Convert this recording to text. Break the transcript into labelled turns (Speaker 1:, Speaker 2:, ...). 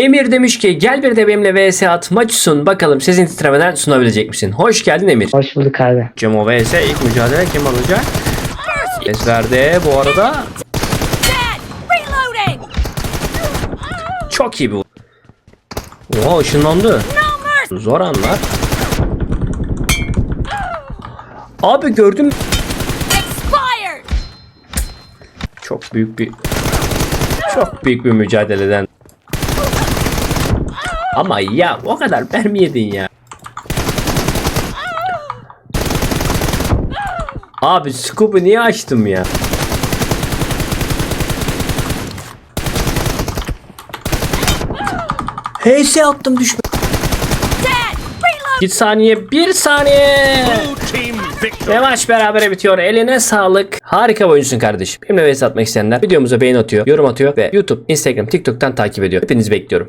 Speaker 1: Emir demiş ki gel bir de benimle vs at maç sun bakalım sesin titremeden sunabilecek misin? Hoş geldin Emir.
Speaker 2: Hoş bulduk abi.
Speaker 1: Cemo vs ilk mücadele kim alacak? Ses verdi bu arada. Çok iyi bu. Oha ışınlandı. Zor anlar. Abi gördüm. Çok büyük bir çok büyük bir mücadeleden. Ama ya o kadar mermi yedin ya. Abi scoop'u niye açtım ya? HS attım düşme. Bir saniye, bir saniye. Ve maç berabere bitiyor. Eline sağlık. Harika bir oyuncusun kardeşim. Benimle vs atmak isteyenler videomuza beğeni atıyor, yorum atıyor ve YouTube, Instagram, TikTok'tan takip ediyor. Hepinizi bekliyorum.